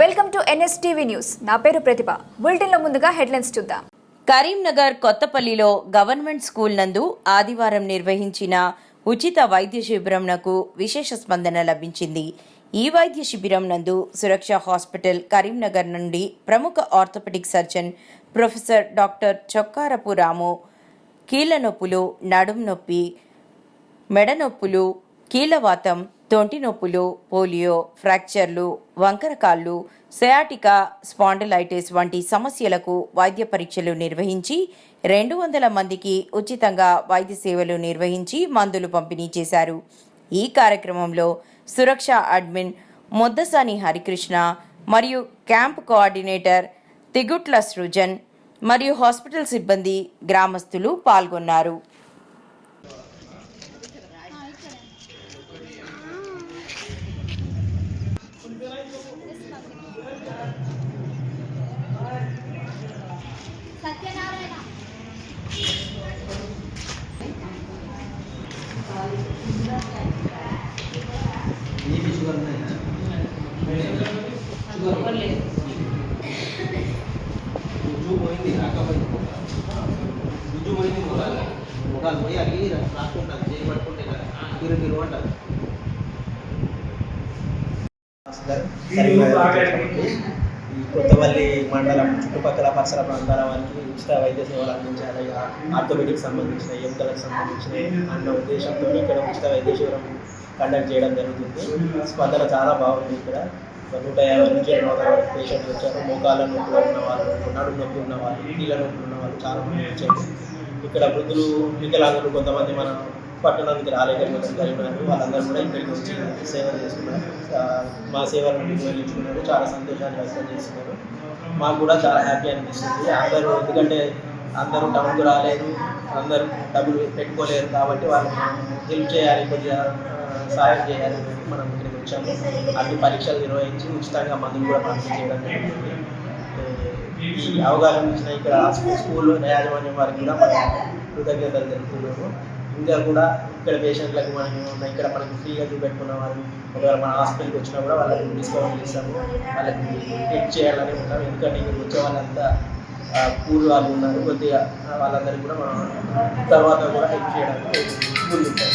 Welcome to NSTV news. నా పేరు ప్రతిభ. బులెటిన్లో ముందుగా హెడ్లైన్స్ చూద్దాం. కరీంనగర్ కొత్తపల్లిలో గవర్నమెంట్ స్కూల్ నందు ఆదివారం నిర్వహించిన ఉచిత వైద్య శిబిరంనకు విశేష స్పందన లభించింది. ఈ వైద్య శిబిరం నందు సురక్ష హాస్పిటల్ కరీంనగర్ నుండి ప్రముఖ orthopaedic surgeon professor doctor Chokkarapu Ramu కీళ్ళ నొప్పులు నడుం నొప్పి మెడ నొప్పులు కీళ్ళవాతం తొంటి నొప్పులు పోలియో ఫ్రాక్చర్లు వంకరకాళ్ళు సయాటికా స్పాండిలైటిస్ వంటి సమస్యలకు వైద్య పరీక్షలు నిర్వహించి రెండు వందల మందికి ఉచితంగా వైద్య సేవలు నిర్వహించి మందులు పంపిణీ చేశారు. ఈ కార్యక్రమంలో సురక్ష అడ్మిన్ ముద్దసాని హరికృష్ణ మరియు క్యాంప్ కోఆర్డినేటర్ తిగుట్ల సృజన్ మరియు హాస్పిటల్ సిబ్బంది గ్రామస్తులు పాల్గొన్నారు. షుగర్ గుజ్జు పోయింది రాకపోయింది గుజ్జు పోయింది ముఖాలు పోయి అవి రాసుకుంటారు చేయి పట్టుకుంటే కదా. తిరు తిరు అంటారు. ఈ కొత్తపల్లి మండలం చుట్టుపక్కల పరిసర ప్రాంతాల వారికి ఉచిత వైద్య సేవలు అందించాలి. ఆర్థోపెడిక్ సంబంధించిన ఎముకలకు సంబంధించిన అన్న ఉద్దేశంతో ఇక్కడ ఉచిత వైద్య శిబిరం కండక్ట్ చేయడం జరుగుతుంది. స్పందన చాలా బాగుంది ఇక్కడ. నూట యాభై నుంచి రెండు వందల వరకు పేషెంట్లు వచ్చారు. మోకాళ్ళ నొప్పులు ఉన్న వాళ్ళు నడుము నొప్పి ఉన్న వాళ్ళు కీళ్ళ నొప్పులు ఉన్న వాళ్ళు చాలా మంది వచ్చారు. ఇక్కడ వృద్ధులు వికలాంగులు కొంతమంది మన పట్టణానికి రాలేకపోతే కలిగినారు వాళ్ళందరూ కూడా ఇక్కడికి వచ్చి సేవ చేసుకున్నారు మా సేవలను ఉపయోగించుకున్నారు. చాలా సంతోషాన్ని వ్యక్తం చేస్తున్నారు. మాకు కూడా చాలా హ్యాపీ అనిపిస్తుంది. అందరూ ఎందుకంటే అందరూ టౌన్కు రాలేదు. అందరూ డబ్బులు పెట్టుకోలేరు కాబట్టి వాళ్ళు హెల్ప్ చేయాలి కొద్దిగా. సహాయం చేయాలని మనం ఇక్కడికి వచ్చాము. అన్ని పరీక్షలు నిర్వహించి ఉచితంగా మందులు కూడా పంపిణీ చేయడం జరుగుతుంది ఈ అవగాహన ఇచ్చిన ఇక్కడ స్కూల్ యాజమాన్యం వారికి కూడా మనం కృతజ్ఞతలు తెలుపుతున్నాము. ఇంకా కూడా ఇక్కడ పేషెంట్లకు మనం ఇక్కడ మనకి ఫ్రీగా చూపెట్టుకున్న వాళ్ళు ఒకవేళ మన హాస్పిటల్కి వచ్చినా కూడా వాళ్ళకి డిస్కౌంట్ ఇస్తాము. వాళ్ళకి హెల్ప్ చేయాలని ఉంటాం ఎందుకంటే ఇక్కడ వచ్చే వాళ్ళంతా పూర్ వాళ్ళు ఉన్నారు. కొద్దిగా వాళ్ళందరికీ కూడా మనం తర్వాత కూడా హెల్ప్ చేయడానికి ముందుంటాం